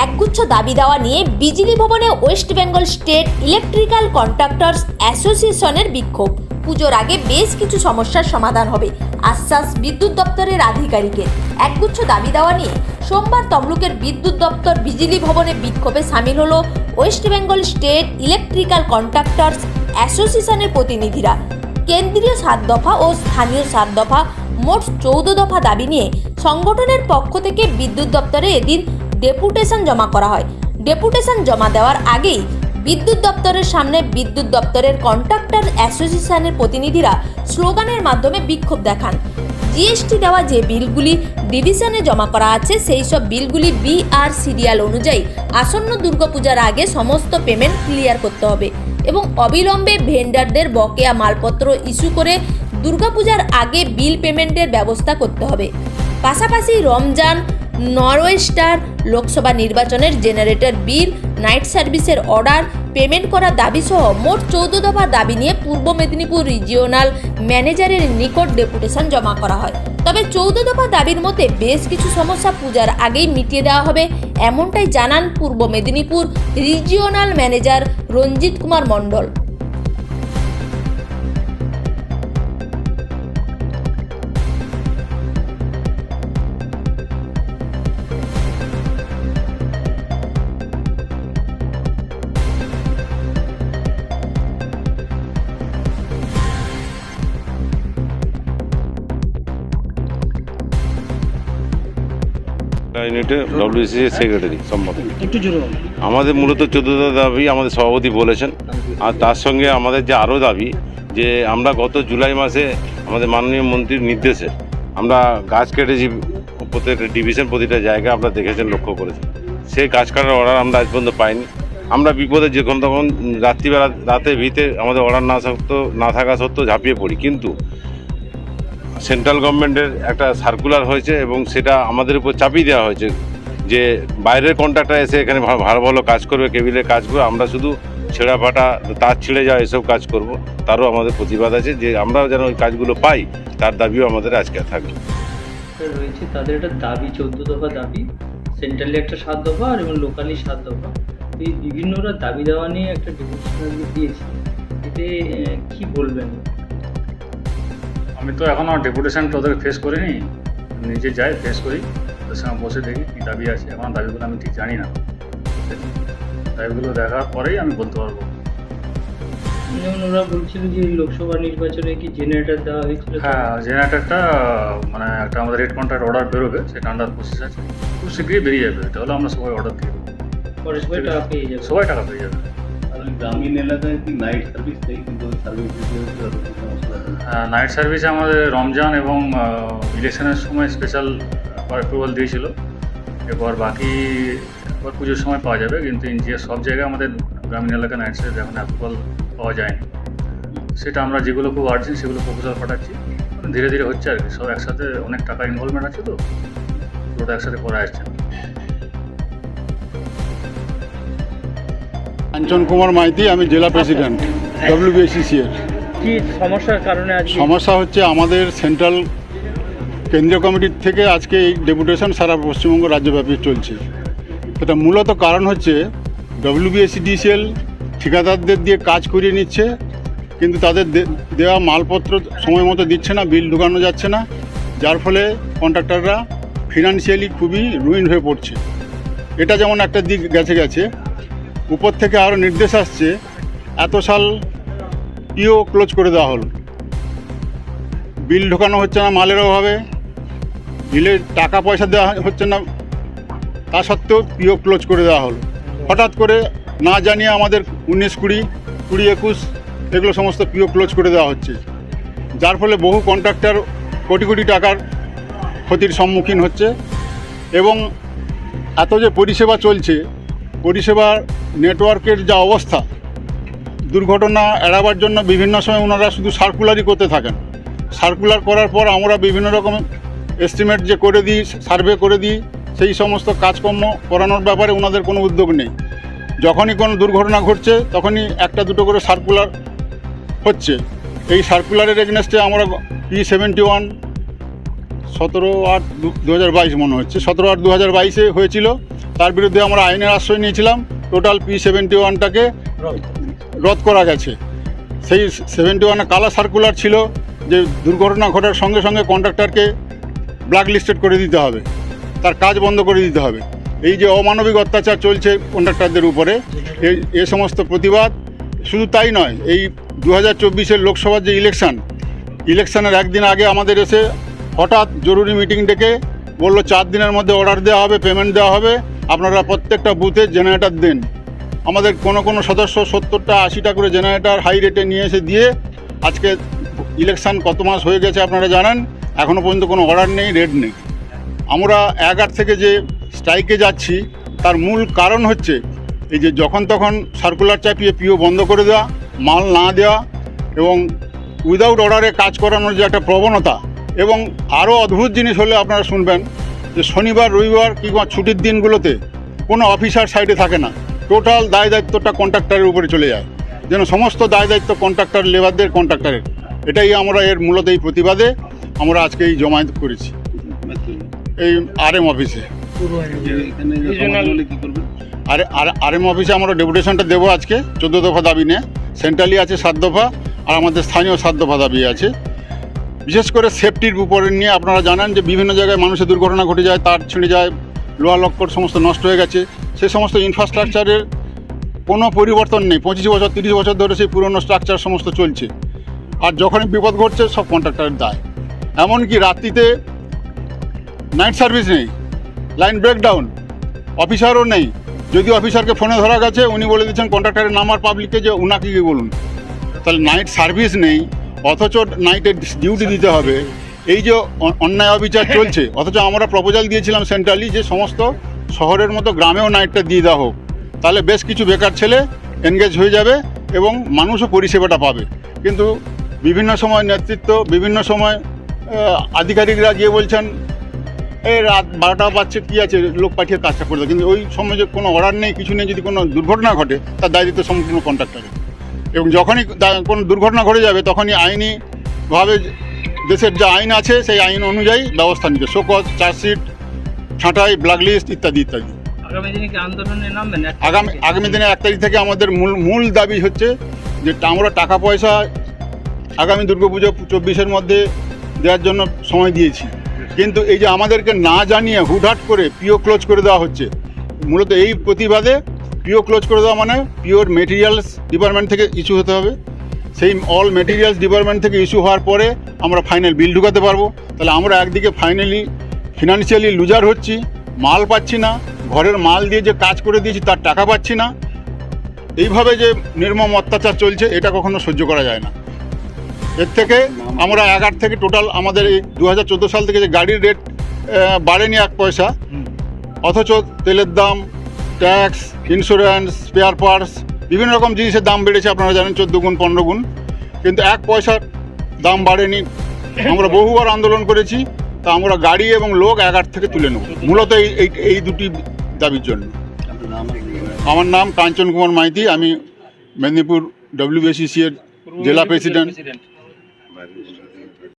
একগুচ্ছ দাবি দেওয়া নিয়ে বিজলি ভবনে West Bengal State Electrical Contractors অ্যাসোসিয়েশনের বিক্ষোভ। পুজোর আগে বেশ কিছু সমস্যার সমাধান হবে, আশ্বাস বিদ্যুৎ দপ্তরের আধিকারিকের। একগুচ্ছ দাবি দেওয়া নিয়ে সোমবার তমলুকের বিদ্যুৎ দপ্তর বিজলি ভবনে বিক্ষোভে সামিল হলো West Bengal State Electrical Contractors অ্যাসোসিয়েশনের প্রতিনিধিরা। কেন্দ্রীয় সাত দফা ও স্থানীয় সাত দফা মোট চৌদ্দ দফা দাবি নিয়ে সংগঠনের পক্ষ থেকে বিদ্যুৎ দপ্তরে এদিন ডেপুটেশন জমা করা হয়। ডেপুটেশন জমা দেওয়ার আগেই বিদ্যুৎ দপ্তরের সামনে বিদ্যুৎ দপ্তরের কন্ট্রাক্টর অ্যাসোসিয়েশনের প্রতিনিধিরা স্লোগানের মাধ্যমে বিক্ষোভ দেখান। জিএসটি দেওয়া যে বিলগুলি ডিভিশনে জমা করা আছে, সেই সব বিলগুলি বিআর সিরিয়াল অনুযায়ী আসন্ন দুর্গাপূজার আগে সমস্ত পেমেন্ট ক্লিয়ার করতে হবে এবং অবিলম্বে ভেন্ডারদের বকেয়া মালপত্র ইস্যু করে দুর্গাপূজার আগে বিল পেমেন্টের ব্যবস্থা করতে হবে। পাশাপাশি রমজান নরওয়েস্টার লোকসভা নির্বাচনের জেনারেটর বিল, নাইট সার্ভিসের অর্ডার, পেমেন্ট করার দাবি সহ মোট চৌদ্দ দফা দাবি নিয়ে পূর্ব মেদিনীপুর রিজিওনাল ম্যানেজারের নিকট ডেপুটেশন জমা করা হয়। তবে চৌদ্দ দফা দাবির মধ্যে বেশ কিছু সমস্যা পূজার আগেই মিটিয়ে দেওয়া হবে, এমনটাই জানান পূর্ব মেদিনীপুর রিজিওনাল ম্যানেজার রঞ্জিত কুমার মণ্ডল। ইউনিটে ডব্লিউসি সেক্রেটারি বলুন। আমাদের মূলত চোদ্দটা দাবি আমাদের সভাপতি বলেছেন। আর তার সঙ্গে আমাদের যে আরও দাবি যে আমরা গত জুলাই মাসে আমাদের মাননীয় মন্ত্রীর নির্দেশে আমরা গাছ কেটেছি প্রত্যেকটা ডিভিশন প্রতিটা জায়গায় আমরা দেখেছেন লক্ষ্য করেছি সেই গাছ কাটার অর্ডার আমরা আজ পর্যন্ত পাইনি। আমরা বিপদে যখন তখন রাত্রিবেলা রাতে ভিতে আমাদের অর্ডার না সত্ত্বেও না থাকা সত্ত্বেও ঝাঁপিয়ে পড়ি। কিন্তু সেন্ট্রাল গভর্নমেন্টের একটা সার্কুলার হয়েছে এবং সেটা আমাদের উপর চাপিয়ে দেওয়া হয়েছে যে বাইরের কন্ট্রাক্টর এসে এখানে ভালো ভালো কাজ করবে কেবিলের কাজ করবে, আমরা শুধু ছেঁড়া ফাটা, তার ছিঁড়ে যাওয়া এসব কাজ করব। তারও আমাদের প্রতিবাদ আছে যে আমরাও যেন ওই কাজগুলো পাই, তার দাবিও আমাদের আজকে থাকবে রয়েছে তাদের একটা দাবি, চোদ্দ দফা দাবি, সেন্ট্রালি একটা সাত দফা আর এবং লোকালি সাত দফা। এই বিভিন্নরা দাবি দেওয়া নিয়ে একটা ডিসিশন দিয়েছে। এতে কি বলবেন? আমি তো এখনও ডেপুটেশন ওদের ফেস করিনি। নিজে যাই ফেস করি। ওদের সঙ্গে বসে দেখি কী দাবি আছে। এখন দাবিগুলো আমি ঠিক জানি না। দাবিগুলো দেখার পরেই আমি বলতে পারব। যেমন ওরা বলছিল যে লোকসভা নির্বাচনে কি জেনারেটর দেওয়া হয়েছিল? হ্যাঁ জেনারেটরটা মানে একটা আমাদের রেড কন্ট্রাক্ট অর্ডার বেরোবে সেটা আন্ডার প্রসেস আছে। খুব শীঘ্রই বেরিয়ে যাবে। তাহলে আমরা সবাই অর্ডার দিয়ে দেবো। সবাই টাকা পেয়ে যাবে। সবাই টাকা পেয়ে যাবে। গ্রামীণ এলাকায় নাইট সার্ভিস। নাইট সার্ভিসে আমাদের রমজান এবং ইলেকশনের সময় স্পেশাল অ্যাপ্রুভাল দিয়েছিল। এবার বাকি এবার পুজোর সময় পাওয়া যাবে, কিন্তু ইন্ডিয়ার সব জায়গায় আমাদের গ্রামীণ এলাকায় নাইট সার্ভিস এখন অ্যাপ্রুভাল পাওয়া যায়নি। সেটা আমরা যেগুলো খুব আর্জেন্ট সেগুলো প্রপোজাল পাঠাচ্ছি। ধীরে ধীরে হচ্ছে আর কি, সব একসাথে অনেক টাকা ইনভলভমেন্ট আছে তো, পুরোটা একসাথে করা আসছে। না কাঞ্চন কুমার মাইতি আমি জেলা প্রেসিডেন্ট ডব্লিউবিএসিসি এর। কি সমস্যার কারণে আজকে? সমস্যা হচ্ছে আমাদের সেন্ট্রাল কেন্দ্রীয় কমিটির থেকে আজকে এই ডেপুটেশন সারা পশ্চিমবঙ্গ রাজ্যব্যাপী চলছে। এটা মূলত কারণ হচ্ছে ডব্লিউবিএসিডিসিএল ঠিকাদারদের দিয়ে কাজ করিয়ে নিচ্ছে কিন্তু তাদের দেওয়া মালপত্র সময় মতো দিচ্ছে না বিল ঢুকানো যাচ্ছে না যার ফলে কন্ট্রাক্টররা ফিনান্সিয়ালি খুবই রুইন হয়ে পড়ছে। এটা যেমন একটা দিক গেছে গেছে উপর থেকে আরও নির্দেশ আসছে, এত সাল পিও ক্লোজ করে দেওয়া হল। বিল ঢোকানো হচ্ছে না মালের অভাবে বিলের টাকা পয়সা দেওয়া হচ্ছে না, তা সত্ত্বেও পিও ক্লোজ করে দেওয়া হলো। হঠাৎ করে না জানিয়ে আমাদের উনিশ কুড়ি কুড়ি একুশ, এগুলো সমস্ত পিও ক্লোজ করে দেওয়া হচ্ছে। যার ফলে বহু কন্ট্রাক্টর কোটি কোটি টাকার ক্ষতির সম্মুখীন হচ্ছে এবং এত যে পরিষেবা চলছে, পরিষেবার নেটওয়ার্কের যা অবস্থা, দুর্ঘটনা এড়াবার জন্য বিভিন্ন সময় ওনারা শুধু সার্কুলারই করতে থাকেন। সার্কুলার করার পর আমরা বিভিন্ন রকম এস্টিমেট যে করে দিই সার্ভে করে দিই, সেই সমস্ত কাজকর্ম করানোর ব্যাপারে ওনাদের কোনো উদ্যোগ নেই। যখনই কোনো দুর্ঘটনা ঘটছে, তখনই একটা দুটো করে সার্কুলার হচ্ছে। এই সার্কুলারের এগনেস্টে আমরা পি সেভেন্টি ওয়ান সতেরো আট দু হাজার বাইশ মনে হচ্ছে, সতেরো আট দু হাজার বাইশে হয়েছিল। তার বিরুদ্ধে আমরা আইনের আশ্রয় নিয়েছিলাম। টোটাল পি সেভেন্টি ওয়ানটাকে রদ করা গেছে। সেই সেভেন্টি ওয়ানে কালা সার্কুলার ছিল যে দুর্ঘটনা ঘটার সঙ্গে সঙ্গে কন্ট্রাক্টরকে ব্ল্যাক লিস্টেড করে দিতে হবে। তার কাজ বন্ধ করে দিতে হবে। এই যে অমানবিক অত্যাচার চলছে কন্ট্রাক্টরদের উপরে, এ সমস্ত প্রতিবাদ, শুধু তাই নয়, এই দু হাজার চব্বিশের লোকসভার যে ইলেকশান, ইলেকশানের একদিন আগে আমাদের এসে হঠাৎ জরুরি মিটিং ডেকে বলল, চার দিনের মধ্যে অর্ডার দেওয়া হবে, পেমেন্ট দেওয়া হবে। আপনারা প্রত্যেকটা বুথে জেনারেটার দেন। আমাদের কোনো কোনো সদস্য সত্তরটা, আশিটা করে জেনারেটার হাই রেটে নিয়ে এসে দিয়ে আজকে ইলেকশান কত মাস হয়ে গেছে আপনারা জানেন? এখনও পর্যন্ত কোনো অর্ডার নেই রেট নেই। আমরা এগার থেকে যে স্ট্রাইকে যাচ্ছি, তার মূল কারণ হচ্ছে এই যে যখন তখন সার্কুলার চাপিয়ে পিও বন্ধ করে দেওয়া, মাল না দেওয়া এবং উইদাউট অর্ডারে কাজ করানোর যে একটা প্রবণতা এবং আরও অদ্ভুত জিনিস হলে আপনারা শুনবেন যে শনিবার রবিবার কিংবা ছুটির দিনগুলোতে কোনো অফিসার সাইডে থাকে না। টোটাল দায় দায়িত্বটা কন্ট্রাক্টরের উপরে চলে যায়। যেন সমস্ত দায় দায়িত্ব কন্ট্রাক্টর লেবারদের কন্ট্রাক্টরের এটাই আমরা এর মূলত এই প্রতিবাদে আমরা আজকে এই জমায়েত করেছি। এই আর এম অফিসে আর এম অফিসে আমরা ডেপুটেশনটা দেবো আজকে চোদ্দ দফা দাবি নিয়ে। সেন্ট্রালি আছে সাত দফা আর আমাদের স্থানীয় সাত দফা দাবি আছে। বিশেষ করে সেফটির উপরে নিয়ে আপনারা জানেন যে বিভিন্ন জায়গায় মানুষের দুর্ঘটনা ঘটে যায়, তার ছিঁড়ে যায় লোহা লক্কর সমস্ত নষ্ট হয়ে গেছে। সে সমস্ত ইনফ্রাস্ট্রাকচারের কোনো পরিবর্তন নেই। পঁচিশ বছর, তিরিশ বছর ধরে সেই পুরনো স্ট্রাকচার সমস্ত চলছে। আর যখনই বিপদ ঘটছে, সব কন্ট্রাক্টরের দায়। এমনকি রাত্রিতে নাইট সার্ভিস নেই লাইন ব্রেকডাউন অফিসারও নেই। যদি অফিসারকে ফোনে ধরা গেছে, উনি বলে দিচ্ছেন কন্ট্রাক্টরের নাম্বার পাবলিককে যে উনাকে গিয়ে বলুন। তাহলে নাইট সার্ভিস নেই অথচ নাইটের ডিউটি দিতে হবে। এই যে অন্যায় অবিচার চলছে, অথচ আমরা প্রপোজাল দিয়েছিলাম সেন্ট্রালি যে সমস্ত শহরের মতো গ্রামেও নাইটটা দিয়ে দেওয়া হোক। তাহলে বেশ কিছু বেকার ছেলে এনগেজ হয়ে যাবে এবং মানুষও পরিষেবাটা পাবে। কিন্তু বিভিন্ন সময় নেতৃত্ব, বিভিন্ন সময় আধিকারিকরা গিয়ে বলছেন, এই রাত বারোটা বাজছে, কী আছে? লোক পাঠিয়ে কাজটা করে দেয় কিন্তু ওই সময় যে কোনো অর্ডার নেই, কিছু নেই, যদি কোনো দুর্ঘটনা ঘটে, তার দায়িত্ব সম্পূর্ণ কন্ট্রাক্টরের এবং যখনই কোনো দুর্ঘটনা ঘটে যাবে তখনই আইনিভাবে দেশের যে আইন আছে সেই আইন অনুযায়ী ব্যবস্থা নিতে শোকজ চার্জশিট ছাঁটাই ব্ল্যাকলিস্ট ইত্যাদি ইত্যাদি। আগামী আগামী দিনে এক তারিখ থেকে আমাদের মূল মূল দাবি হচ্ছে যে আমরা টাকা পয়সা আগামী দুর্গাপুজো চব্বিশের মধ্যে দেওয়ার জন্য সময় দিয়েছি। কিন্তু এই যে আমাদেরকে না জানিয়ে হুটহাট করে পিও ক্লোজ করে দেওয়া হচ্ছে মূলত এই প্রতিবাদে পিও ক্লোজ করে দেওয়া মানে পিওর মেটেরিয়ালস ডিপার্টমেন্ট থেকে ইস্যু হতে হবে। সেই অল মেটেরিয়ালস ডিপার্টমেন্ট থেকে ইস্যু হওয়ার পরে আমরা ফাইনাল বিল ঢুকাতে পারব। তাহলে আমরা একদিকে ফাইনালি ফিনান্সিয়ালি লুজার হচ্ছি মাল পাচ্ছি না ঘরের মাল দিয়ে যে কাজ করে দিয়েছি তার টাকা পাচ্ছি না। এইভাবে যে নির্মম অত্যাচার চলছে এটা কখনো সহ্য করা যায় না। এর থেকে আমরা এগার থেকে টোটাল আমাদের এই দু হাজার চোদ্দ সাল থেকে যে গাড়ির রেট বাড়েনি এক পয়সা অথচ তেলের দাম ট্যাক্স ইন্স্যুরেন্স স্পেয়ার পার্টস বিভিন্ন রকম জিনিসের দাম বেড়েছে, আপনারা জানেন, চোদ্দ গুণ, পনেরো গুণ। কিন্তু এক পয়সার দাম বাড়েনি। আমরা বহুবার আন্দোলন করেছি, তা আমরা গাড়ি এবং লোক এক এগার থেকে তুলে নেব। মূলত এই, এই- দুটি দাবির জন্য? আমার নাম কাঞ্চন কুমার মাইতি, আমি মেদিনীপুর ডব্লিউবিসিসি এর জেলা প্রেসিডেন্ট